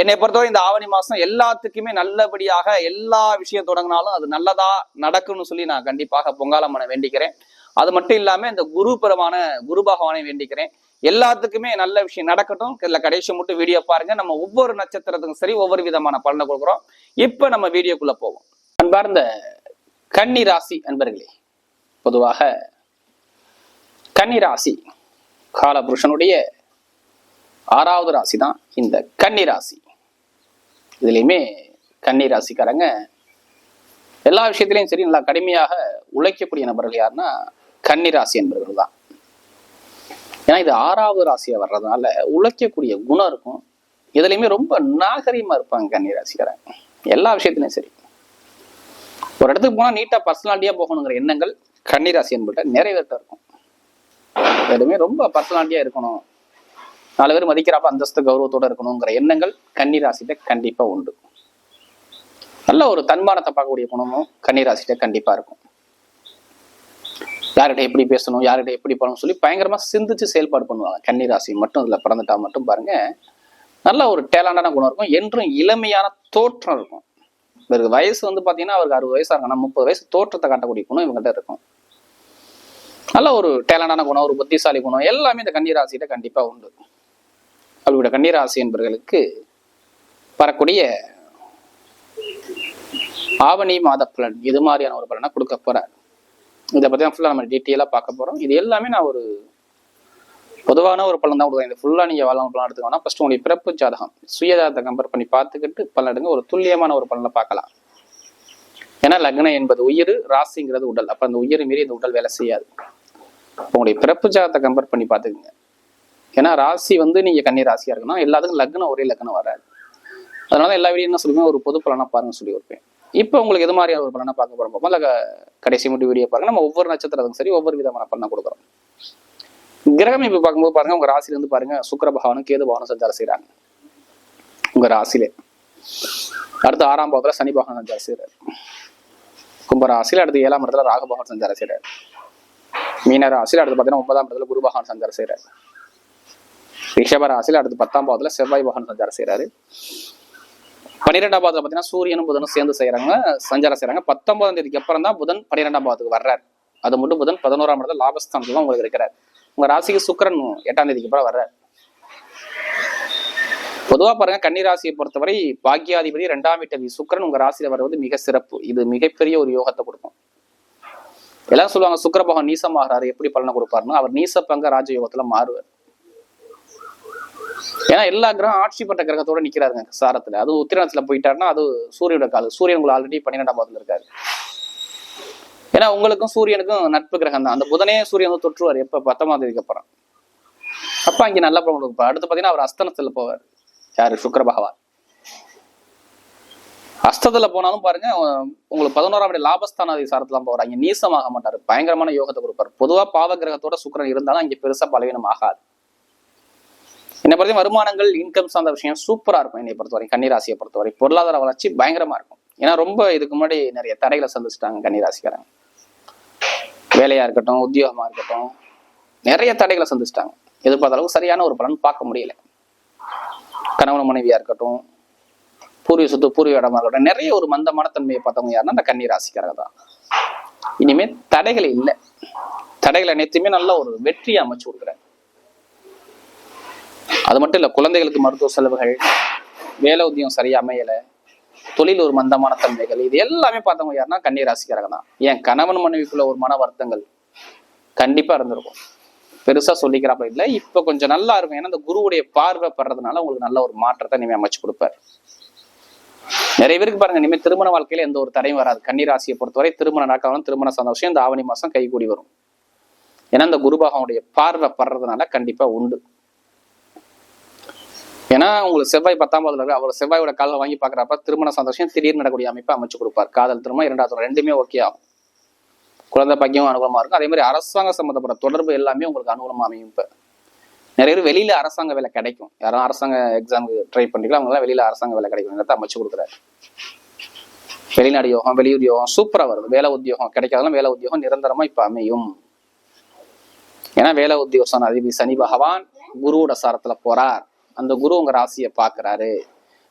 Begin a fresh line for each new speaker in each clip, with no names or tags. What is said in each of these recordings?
என்னை பொறுத்தவரை இந்த ஆவணி மாசம் எல்லாத்துக்குமே நல்லபடியாக எல்லா விஷயம் தொடங்கினாலும் அது நல்லதா நடக்கும்னு சொல்லி நான் கண்டிப்பாக பொங்காலம்மனை வேண்டிக்கிறேன். அது மட்டும் இல்லாம இந்த குருபரமான குரு பகவானை வேண்டிக்கிறேன். எல்லாத்துக்குமே நல்ல விஷயம் நடக்கட்டும். இதுல கடைசி மட்டும் வீடியோ பாருங்க. நம்ம ஒவ்வொரு நட்சத்திரத்துக்கும் சரி ஒவ்வொரு விதமான பலனை கொடுக்குறோம். இப்ப நம்ம வீடியோக்குள்ள போவோம். அன்பார்ந்த கன்னி ராசி அன்பர்களே பொதுவாக கன்னி ராசி காலபுருஷனுடைய ஆறாவது ராசி தான் இந்த கன்னி ராசி. இதுலேயுமே கன்னி ராசிக்காரங்க எல்லா விஷயத்திலையும் சரி நல்லா கடுமையாக உழைக்கக்கூடிய நபர்கள் யாருன்னா கன்னி ராசி என்பவர்கள் தான். ஏன்னா இது ஆறாவது ராசியாக வர்றதுனால உழைக்கக்கூடிய குணம் இருக்கும். இதுலையுமே ரொம்ப நாகரீகமாக இருப்பாங்க கன்னி ராசிக்காரங்க எல்லா விஷயத்திலையும் சரி. ஒரு இடத்துக்கு போனால் நீட்டாக பர்சனாலிட்டியாக போகணுங்கிற எண்ணங்கள் கன்னி ராசி என்பட்ட நிறைவேற்ற இருக்கும். எதுவுமே ரொம்ப பர்சனாலிட்டியாக இருக்கணும். நாலு பேர் மதிக்கிறப்ப அந்தஸ்து கௌரவத்தோட இருக்கணுங்கிற எண்ணங்கள் கன்னிராசிட்ட கண்டிப்பா உண்டு. நல்ல ஒரு தன்மானத்தை பார்க்கக்கூடிய குணமும் கன்னிராசிட்ட கண்டிப்பா இருக்கும். யார்கிட்ட எப்படி பேசணும் யார்கிட்ட எப்படி பண்ணணும் சொல்லி பயங்கரமா சிந்திச்சு செயல்பாடு பண்ணுவாங்க. கன்னிராசி மட்டும் இதுல பிறந்துட்டா மட்டும் பாருங்க. நல்ல ஒரு டேலண்டான குணம் இருக்கும். என்றும் இளமையான தோற்றம் இருக்கும். இவருக்கு வயசு வந்து பாத்தீங்கன்னா அவருக்கு அறுபது வயசா இருக்கும் முப்பது வயசு தோற்றத்தை காட்டக்கூடிய குணம் இவங்ககிட்ட இருக்கும். நல்ல ஒரு டேலண்டான குணம் ஒரு புத்திசாலி குணம் எல்லாமே இந்த கன்னி கண்டிப்பா உண்டு. அவருடைய கன்னிராசி என்பவர்களுக்கு வரக்கூடிய ஆவணி மாத பலன் இது மாதிரியான ஒரு பலனை கொடுக்க போறார்? இதை பத்தி தான் ஃபுல்லாக நம்ம டீட்டெயிலாக பார்க்க போறோம். இது எல்லாமே நான் ஒரு பொதுவான ஒரு பலன் தான் கொடுக்குறேன். இது ஃபுல்லாக நீங்கள் வாழ பலன் எடுத்துக்கோனா ஃபர்ஸ்ட் உங்களுடைய பிறப்பு ஜாதகம் சுயஜாதகம் கம்பேர் பண்ணி பார்த்துக்கிட்டு பலன் எடுங்க. ஒரு துல்லியமான ஒரு பலனை பார்க்கலாம். ஏன்னா லக்னம் என்பது உயிர் ராசிங்கிறது உடல். அப்போ அந்த உயிர் மீறி இந்த உடல் வேலை செய்யாது. உங்களுடைய பிறப்பு ஜாதகத்தை கம்பேர் பண்ணி பார்த்துக்குங்க. ஏன்னா ராசி வந்து நீங்க கன்னி ராசியா இருக்கணும். எல்லாத்துக்கும் லக்னம் ஒரே லக்னம் வராது. அதனால எல்லா வீடியோ என்ன சொல்லுவேன்? ஒரு பொது பலனா பாருங்க சொல்லி வைப்பேன் இப்போ உங்களுக்கு எது மாதிரியான ஒரு பலனை பார்க்க போறோம்? முதல்ல கடைசி மட்டும் வீடியோ பாருங்க. நம்ம ஒவ்வொரு நட்சத்திரத்துக்கும் சரி ஒவ்வொரு விதமான பலனை கொடுக்குறோம். கிரகம் இப்ப பார்க்கும்போது பாருங்க உங்க ராசில இருந்து பாருங்க சுக்கர பகவானும் கேது பகவானும் சஞ்சாரம் செய்றாங்க. உங்க ராசியிலே. அடுத்து ஆறாம் பாவத்துல சனி பகவான் சஞ்சாரம் செய்றாரு. கும்ப ராசியில அடுத்து ஏழாம் இடத்துல ராகு பகவான் சஞ்சாரம் செய்றாரு. மீன ராசியில அடுத்து பார்த்தீங்கன்னா ஒன்பதாம் இடத்துல குரு பகவான் சஞ்சாரம் செய்றாரு. ரிஷபராசியில் அடுத்து பத்தாம் பாவத்தில் செவ்வாய் பகவான் சஞ்சாரம் செய்கிறாரு பன்னிரெண்டாம் பாவத்தில் பாத்தீங்கன்னா சூரியனும் புதனும் சேர்ந்து செய்யறாங்க சஞ்சாரம் செய்கிறாங்க பத்தொன்பதாம் தேதிக்கு அப்புறம் தான் புதன் பன்னிரெண்டாம் பாவத்துக்கு வர்றார். அது மட்டும் புதன் பதினோராம் இடத்துல லாபஸ்தானத்துல தான் உங்களுக்கு இருக்கிறார். உங்க ராசிக்கு சுக்கிரன் எட்டாம் தேதிக்கு அப்புறம் வர்றார். பொதுவா பாருங்க கன்னி ராசியை பொறுத்தவரை பாக்கியாதிபதி ரெண்டாம் வீட்டதி சுக்கிரன் உங்க ராசியில வர்றது மிக சிறப்பு. இது மிகப்பெரிய ஒரு யோகத்தை கொடுக்கும். எல்லாம் சொல்லுவாங்க சுக்கர பகவான் நீசமாகிறாரு. எப்படி பலனை கொடுப்பாருன்னு அவர் நீச பங்க ராஜயோகத்துல மாறுவார். ஏன்னா எல்லா கிரகம் ஆட்சி பண்ற கிரகத்தோட நிக்கிறாருங்க சாரத்துல. அது உத்திரணத்துல போயிட்டாருன்னா அது சூரியனோட கால சூரியன் உங்களுக்கு ஆல்ரெடி பன்னிரெண்டாம் பாதத்துல இருக்காரு. ஏன்னா உங்களுக்கும் சூரியனுக்கும் நட்பு கிரகம் தான். அந்த புதனே சூரியன் வந்து தொற்றுவார் எப்ப பத்தொன்பதாம் தேதிக்கு அப்புறம். அப்ப அங்க நல்ல பலன் கொடுப்பார். அடுத்து பாத்தீங்கன்னா அவர் அஸ்தனத்துல போவார். யாரு? சுக்கர பகவான். அஸ்தத்துல போனாலும் பாருங்க உங்களுக்கு பதினோராம் இடம் லாபஸ்தான சாரத்துல போறாங்க அங்க நீசமாக மாட்டாரு. பயங்கரமான யோகத்தை கொடுப்பாரு. பொதுவா பாவ கிரகத்தோட சுக்கரன் இருந்தாலும் அங்க பெருசா பலவீனம் ஆகாது. என்னை பொறுத்த வருமானங்கள் இன்கம் சார்ந்த விஷயம் சூப்பராக இருக்கும் என்னை பொறுத்தவரை கன்னிராசியை பொறுத்தவரை பொருளாதார வளர்ச்சி பயங்கரமாக இருக்கும். ஏன்னா ரொம்ப இதுக்கு முன்னாடி நிறைய தடைகளை சந்திச்சிட்டாங்க கன்னிராசிக்காரங்க. வேலையாக இருக்கட்டும் உத்தியோகமாக இருக்கட்டும் நிறைய தடைகளை சந்திச்சிட்டாங்க. எதிர்பார்த்த அளவுக்கு சரியான ஒரு பலன் பார்க்க முடியல. கணவன் மனைவியாக இருக்கட்டும் பூர்வீக சொத்து பூர்வீக இடமா இருக்கட்டும் நிறைய ஒரு மந்தமான தன்மையை பார்த்தவங்க யாருன்னா அந்த கன்னிராசிக்காரங்க தான். இனிமேல் தடைகள் இல்லை. தடைகள் அனைத்துமே நல்ல ஒரு வெற்றியை அமைச்சு கொடுக்குறாங்க அது மட்டும் இல்லை குழந்தைகளுக்கு மருத்துவ செலவுகள் வேலை உத்தியம் சரியா அமையலை தொழில் ஒரு மந்தமான தன்மைகள் இது எல்லாமே பார்த்தவங்க யாருன்னா கண்ணீர் ராசிக்காரங்க தான் ஏன் கணவன் மனைவிக்குள்ள ஒரு மன வருத்தங்கள் கண்டிப்பா இருந்திருக்கும். பெருசா சொல்லிக்கிறாப்ப இல்லை இப்ப கொஞ்சம் நல்லா இருக்கும். ஏன்னா அந்த குருவுடைய பார்வை படுறதுனால உங்களுக்கு நல்ல ஒரு மாற்றத்தை இனிமே அமைச்சு கொடுப்பார். நிறைய பேருக்கு பாருங்க இனிமேல் திருமண வாழ்க்கையில எந்த ஒரு தடையும் வராது. கன்னிராசியை பொறுத்தவரை திருமணம் நடக்காமலும் திருமண சந்தோஷம் இந்த ஆவணி மாசம் கைகூடி வரும். ஏன்னா இந்த குருபாகனுடைய பார்வை படுறதுனால கண்டிப்பா உண்டு. ஏன்னா உங்களுக்கு செவ்வாய் பத்தாம் இருக்கு. அவர் செவ்வாயோட காலில் வாங்கி பாக்குறப்ப திருமண சந்தோஷம் திடீர்னு நடக்கூடிய அமைப்பை அமைச்சு கொடுப்பார். காதல் திருமணம் இரண்டாவது ரெண்டுமே ஓகே ஆகும். குழந்தை பாக்கியம் அனுகூலமா இருக்கும். அதே மாதிரி அரசாங்க சம்மந்தப்பட்ட தொடர்பு எல்லாமே உங்களுக்கு அனுகூலமா அமையும் இப்ப. நிறைய பேர் வெளியில அரசாங்க வேலை கிடைக்கும். யாரும் அரசாங்க எக்ஸாமுக்கு ட்ரை பண்றீங்களோ அவங்களாம் வெளியில அரசாங்க வேலை கிடைக்கும். அமைச்சு கொடுக்குறாரு. வெளிநாடு யோகம் வெளியூர் யோகம் சூப்பரா வருது. வேலை உத்தியோகம் கிடைக்காதெல்லாம் வேலை உத்தியோகம் நிரந்தரமா இப்ப அமையும். ஏன்னா வேலை உத்தியோகம் அதிபதி சனி பகவான் குருவோட சாரத்துல போறார். அந்த குரு உங்க ராசியை பாக்குறாரு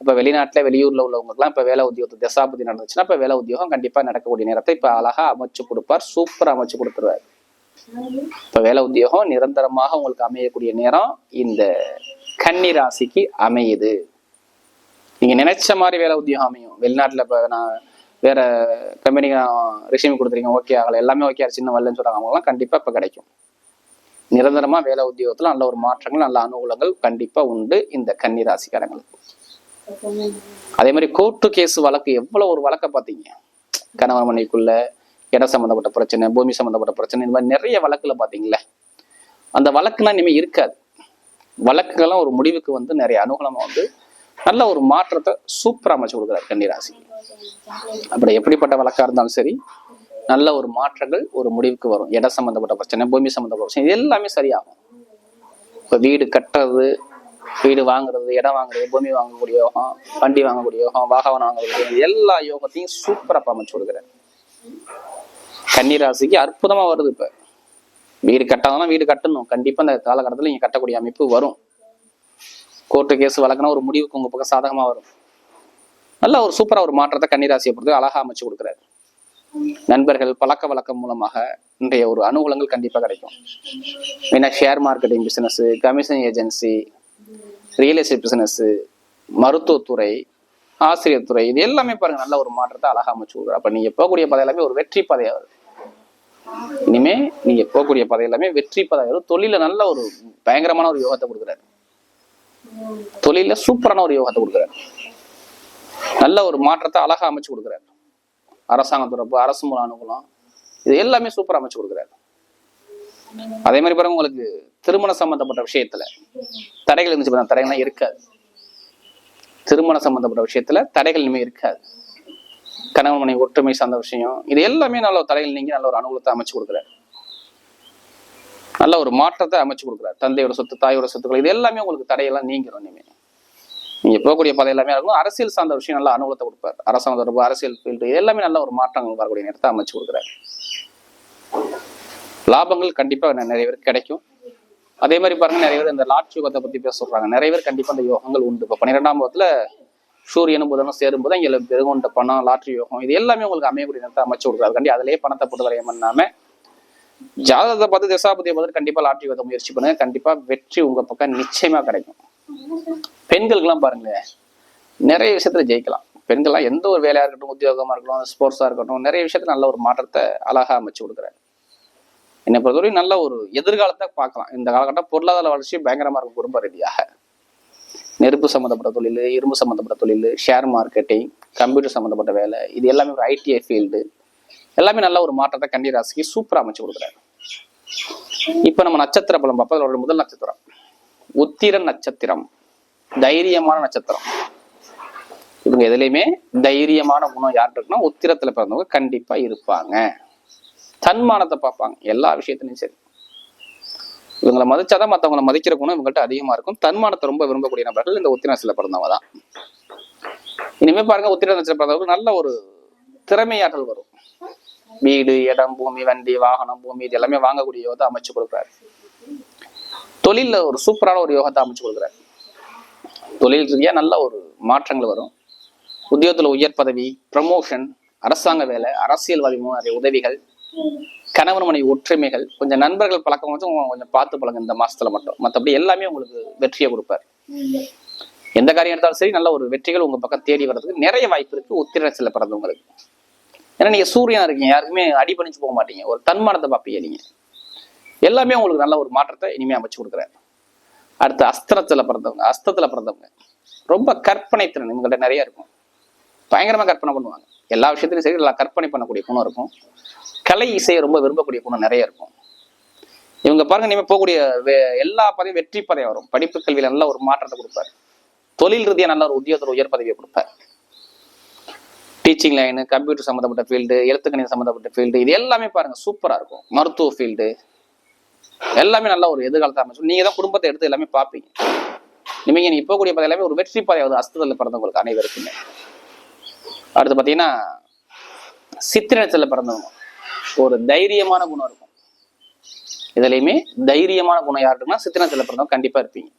இப்ப வெளிநாட்டுல வெளியூர்ல உள்ளவங்களுக்குலாம் இப்ப வேலை உத்தியோகத்தை தசாபதி நடந்துச்சுன்னா இப்ப வேலை உத்தியோகம் கண்டிப்பா நடக்கக்கூடிய நேரத்தை இப்ப அழகா அமைச்சு கொடுப்பார். சூப்பரா அமைச்சு கொடுத்துருவாரு. இப்ப வேலை உத்தியோகம் நிரந்தரமாக உங்களுக்கு அமையக்கூடிய நேரம் இந்த கன்னி ராசிக்கு அமையுது. நீங்க நினைச்ச மாதிரி வேலை உத்தியோகம் அமையும். வெளிநாட்டுல இப்ப நான் வேற கம்பெனிக்கு ரிசீவ் கொடுத்துருக்கீங்க ஓகே ஆகல. எல்லாமே ஓகே சின்ன வரலன்னு சொல்றாங்க. அவங்கலாம் கண்டிப்பா இப்ப கிடைக்கும். நிரந்தரமா வேலை உத்தியோகத்துல நல்ல ஒரு மாற்றங்கள் நல்ல அனுகூலங்கள் கண்டிப்பா உண்டு இந்த கன்னி ராசிக்காரங்களுக்கு அதே மாதிரி கோர்ட்டு கேஸ் வழக்கு எவ்வளவு ஒரு வழக்க பாத்தீங்க கணவன் மனைவிக்குள்ள இடம் சம்பந்தப்பட்ட பிரச்சனை பூமி சம்பந்தப்பட்ட பிரச்சனை இந்த மாதிரி நிறைய வழக்குல பாத்தீங்களா அந்த வழக்குலாம் இனிமே இருக்காது. வழக்குகள்லாம் ஒரு முடிவுக்கு வந்து நிறைய அனுகூலமா வந்து நல்ல ஒரு மாற்றத்தை சூப்பரா அமைச்சு கொடுக்குறாரு கன்னிராசி. அப்படி எப்படிப்பட்ட வழக்கா இருந்தாலும் சரி நல்ல ஒரு மாற்றங்கள் ஒரு முடிவுக்கு வரும். இடம் சம்பந்தப்பட்ட பிரச்சனை பூமி சம்பந்தப்பட்ட பிரச்சனை இது எல்லாமே சரியாகும். இப்போ வீடு கட்டுறது வீடு வாங்குறது இடம் வாங்குறது பூமி வாங்கக்கூடிய யோகம் வண்டி வாங்கக்கூடிய யோகம் வாகனம் வாங்கக்கூடிய எல்லா யோகத்தையும் சூப்பராக அமைச்சு கொடுக்குறாரு கன்னிராசிக்கு அற்புதமாக அற்புதமா வருது இப்போ. வீடு கட்டாதான் வீடு கட்டணும். கண்டிப்பாக இந்த காலகட்டத்தில் நீங்கள் கட்டக்கூடிய அமைப்பு வரும். கோர்ட்டு கேஸ் வழக்குனா ஒரு முடிவுக்கு உங்கள் பக்கம் சாதகமாக வரும். நல்ல ஒரு சூப்பராக ஒரு மாற்றத்தை கன்னிராசியை பொறுத்து அழகா அமைச்சு கொடுக்குறாரு. நண்பர்கள் பழக்க வழக்கம் மூலமாக இன்றைய ஒரு அனுகூலங்கள் கண்டிப்பா கிடைக்கும். ஏன்னா share marketing business commission agency real estate business மருத்துவத்துறை ஆசிரியர் துறை இது எல்லாமே பாருங்க நல்ல ஒரு மாற்றத்தை அழகா அமைச்சு கொடுக்குற அப்ப நீங்க போகக்கூடிய பதை எல்லாமே ஒரு வெற்றி பதையா வரும் இனிமே நீங்க போகக்கூடிய பதை எல்லாமே வெற்றி பதை வரும் தொழில நல்ல ஒரு பயங்கரமான ஒரு யோகத்தை கொடுக்குறாரு. தொழில சூப்பரான ஒரு யோகத்தை கொடுக்குறாரு. நல்ல ஒரு மாற்றத்தை அழகா அமைச்சு கொடுக்குறாரு. அரசாங்க தொடர்பு அரசு மூல அனுகூலம் இது எல்லாமே சூப்பர் அமைச்சு கொடுக்குறாரு. அதே மாதிரி பாருங்க உங்களுக்கு திருமண சம்பந்தப்பட்ட விஷயத்துல தடைகள் இருந்துச்சு பாருங்க தடைகள்லாம் இருக்காது. திருமண சம்பந்தப்பட்ட விஷயத்துல தடைகள் இனிமே இருக்காது. கணவன் மனைவி ஒற்றுமை சார்ந்த விஷயம் இது எல்லாமே நல்ல ஒரு தடைகள் நீங்க நல்ல ஒரு அனுகூலத்தை அமைச்சு கொடுக்குறாரு. நல்ல ஒரு மாற்றத்தை அமைச்சு கொடுக்குறாரு. தந்தையோட சொத்து தாயோட சொத்துக்கள் இது எல்லாமே உங்களுக்கு தடையெல்லாம் நீங்கிறோம் இனிமே. நீங்க போகக்கூடிய பதவி எல்லாமே இருக்கும் அரசியல் சார்ந்த விஷயம் நல்ல அனுகூலத்தை கொடுப்பார். அரசாங்க தொடர்பு அரசியல் ஃபீல்டு எல்லாமே நல்ல ஒரு மாற்றங்கள் வரக்கூடிய நேரத்தை அமைச்சு கொடுக்குறாரு. லாபங்கள் கண்டிப்பா நிறைய பேருக்கு கிடைக்கும். அதே மாதிரி பாருங்க நிறைய பேர் இந்த லாட்சி யோகத்தை பத்தி பேச சொல்றாங்க. நிறைய பேர் கண்டிப்பா அந்த யோகங்கள் உண்டு. இப்போ பன்னிரெண்டாம் பாவத்துல சூரியனும் புதனும் சேரும்போது இங்கே பெருங்கொண்ட பணம் லாட்ரி யோகம் இது எல்லாமே உங்களுக்கு அமையக்கூடிய நேரத்தை அமைச்சு கொடுக்குறாரு. கண்டி அதிலேயே பணத்தை போட்டு வரையம் பண்ணாம ஜாதகத்தை பார்த்து திசாபதியை பார்த்து கண்டிப்பா லாட்ரி யோகத்தை முயற்சி பண்ணுங்க. கண்டிப்பா வெற்றி உங்க பக்கம் நிச்சயமா கிடைக்கும். பெண்களுக்கெல்லாம் பாருங்களேன் நிறைய விஷயத்துல ஜெயிக்கலாம். பெண்கள்லாம் எந்த ஒரு வேலையா இருக்கட்டும் உத்தியோகமா இருக்கட்டும் ஸ்போர்ட்ஸா இருக்கட்டும் நிறைய விஷயத்துல நல்ல ஒரு மாற்றத்தை அழகா அமைச்சு கொடுக்குறாரு. என்னை பொறுத்தவரை நல்ல ஒரு எதிர்காலத்தை பார்க்கலாம். இந்த காலகட்டம் பொருளாதார வளர்ச்சி பயங்கரமா இருக்கும் குடும்ப ரீதியாக. நெருப்பு சம்மந்தப்பட்ட தொழில் இரும்பு சம்மந்தப்பட்ட தொழில் ஷேர் மார்க்கெட்டிங் கம்ப்யூட்டர் சம்மந்தப்பட்ட வேலை இது எல்லாமே ஒரு ஐடிஐ ஃபீல்டு எல்லாமே நல்ல ஒரு மாற்றத்தை கண்டி ராசிக்கு சூப்பரா அமைச்சு கொடுக்குறாரு. இப்ப நம்ம நட்சத்திர பலம் பார்ப்போம் அதோட முதல் நட்சத்திரம். உத்திர நட்சத்திரம். தைரியமான நட்சத்திரம். இவங்க எதுலையுமே தைரியமான குணம் யார் இருக்குன்னா உத்திரத்துல பிறந்தவங்க கண்டிப்பா இருப்பாங்க. தன்மானத்தை பார்ப்பாங்க. எல்லா விஷயத்துலையும் சரி. இவங்களை மதிச்சாதான் மற்றவங்களை மதிக்கிற குணம் இவங்கள்ட்ட அதிகமா இருக்கும். தன்மானத்தை ரொம்ப விரும்பக்கூடிய நபர்கள் இந்த உத்திரத்தில் பிறந்தவங்க தான். இனிமே பாருங்க உத்திரத்தில் பிறந்தவங்க நல்ல ஒரு திறமையாற்றல் வரும். வீடு இடம் பூமி வண்டி வாகனம் பூமி இது எல்லாமே வாங்கக்கூடிய அமைச்சு கொடுப்பாரு. தொழிலில் ஒரு சூப்பரான ஒரு யோகத்தை அமைச்சு கொடுக்குறாரு. தொழில் ரீதியாக நல்ல ஒரு மாற்றங்கள் வரும். உத்தியோகத்தில் உயர் பதவி ப்ரமோஷன் அரசாங்க வேலை அரசியல்வாதி மூலம் நிறைய உதவிகள் கணவன் மனைவி ஒற்றுமைகள் கொஞ்சம் நண்பர்கள் பழக்கம் கொஞ்சம் கொஞ்சம் பார்த்து பழங்க இந்த மாசத்துல மட்டும். மற்றபடி எல்லாமே உங்களுக்கு வெற்றியை கொடுப்பார். எந்த காரியம் எடுத்தாலும் சரி நல்ல ஒரு வெற்றிகள் உங்க பக்கம் தேடி வர்றதுக்கு நிறைய வாய்ப்பு இருக்கு உத்திரச்சில பிறந்தவங்களுக்கு ஏன்னா நீங்க சூரியனா இருக்கீங்க யாருக்குமே அடிபணிச்சு போக மாட்டீங்க. ஒரு தன்மானத்தை பார்ப்பீங்க நீங்க. எல்லாமே உங்களுக்கு நல்ல ஒரு மாற்றத்தை இனிமே அமைச்சு கொடுக்குறாரு. அடுத்து அஸ்திரத்தில் பிறந்தவங்க அஸ்தத்துல பிறந்தவங்க. ரொம்ப கற்பனை திறன் இவங்கள்ட்ட நிறைய இருக்கும். பயங்கரமா கற்பனை பண்ணுவாங்க. எல்லா விஷயத்துலையும் சரி நல்லா கற்பனை பண்ணக்கூடிய குணம் இருக்கும். கலை இசையை ரொம்ப விரும்பக்கூடிய குணம் நிறைய இருக்கும். இவங்க பாருங்க இனிமேல் போகக்கூடிய எல்லா பதவியும் வெற்றி பதவி வரும். படிப்பு கல்வியில நல்ல ஒரு மாற்றத்தை கொடுப்பார். தொழில் ரீதியா நல்ல ஒரு உத்தியோகத்தில் உயர் பதவியை கொடுப்பார். டீச்சிங் லைனு கம்ப்யூட்டர் சம்மந்தப்பட்ட ஃபீல்டு எழுத்துக்கணி சம்மந்தப்பட்ட ஃபீல்டு இது எல்லாமே பாருங்க சூப்பரா இருக்கும். மருத்துவ ஃபீல்டு எல்லாமே நல்ல ஒரு எதிர்காலத்தை அமைச்சு நீங்க தான் குடும்பத்தை எடுத்து எல்லாமே பார்ப்பீங்க இனிமேங்க நீங்க கூடிய பதவி எல்லாமே ஒரு வெற்றி பதவி அஸ்தத்தில் பிறந்தவங்களுக்கு அனைவருக்குமே. அடுத்து பாத்தீங்கன்னா சித்திரத்தில் பிறந்தவங்க. ஒரு தைரியமான குணம் இருக்கும். இதுலையுமே தைரியமான குணம் யாருக்குன்னா சித்திரத்தில் பிறந்தவங்க கண்டிப்பா இருப்பீங்க.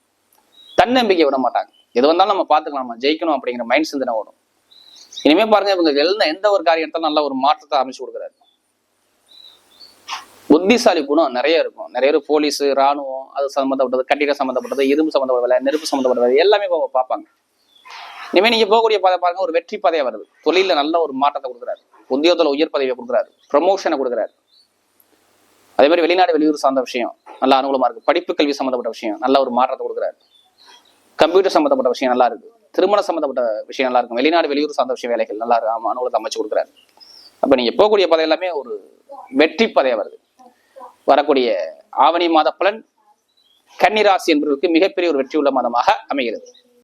தன்னம்பிக்கை விட மாட்டாங்க. எது வந்தாலும் நம்ம பார்த்துக்கலாமா? ஜெயிக்கணும் அப்படிங்கிற மைண்ட் சிந்தனை வரும் இனிமே பாருங்க இவங்க எந்த எந்த ஒரு காரியம் எடுத்தாலும் நல்ல ஒரு மாற்றத்தை அமைச்சு கொடுக்குறாரு. புத்திசாலி குணம் நிறைய இருக்கும். நிறைய பேர் போலீஸ் ராணுவம் அது சம்மந்தப்பட்டது கட்டிட சம்மந்தப்பட்டது இரும்பு சம்மந்தப்பட்ட வேலை நெருப்பு சம்மந்தப்பட்ட வேலை எல்லாமே பார்ப்பாங்க. இனிமேல் நீங்க போகக்கூடிய பாதை பாருங்க ஒரு வெற்றி பாதையா வருது. தொழில நல்ல ஒரு மாற்றத்தை கொடுக்குறாரு. உத்தியோகத்துல உயர் பதவியை கொடுக்குறாரு. ப்ரமோஷனை கொடுக்குறாரு. அதே மாதிரி வெளிநாடு வெளியூர் சார்ந்த விஷயம் நல்ல அனுகூலமா இருக்கு. படிப்பு கல்வி சம்மந்தப்பட்ட விஷயம் நல்ல ஒரு மாற்றத்தை கொடுக்குறாரு. கம்ப்யூட்டர் சம்மந்தப்பட்ட விஷயம் நல்லா இருக்கு. திருமணம் சம்மந்தப்பட்ட விஷயம் நல்லா இருக்கும். வெளிநாடு வெளியூர் சார்ந்த விஷயம் வேலைகள் நல்லா இருக்கு. அனுகூலத்தை அமைச்சு கொடுக்குறாரு. அப்ப நீங்க போகக்கூடிய பதவி எல்லாமே ஒரு வெற்றி பதையா வருது. வரக்கூடிய ஆவணி மாத பலன் கன்னிராசி என்பதற்கு மிகப்பெரிய ஒரு வெற்றி உள்ள மாதமாக அமைகிறது.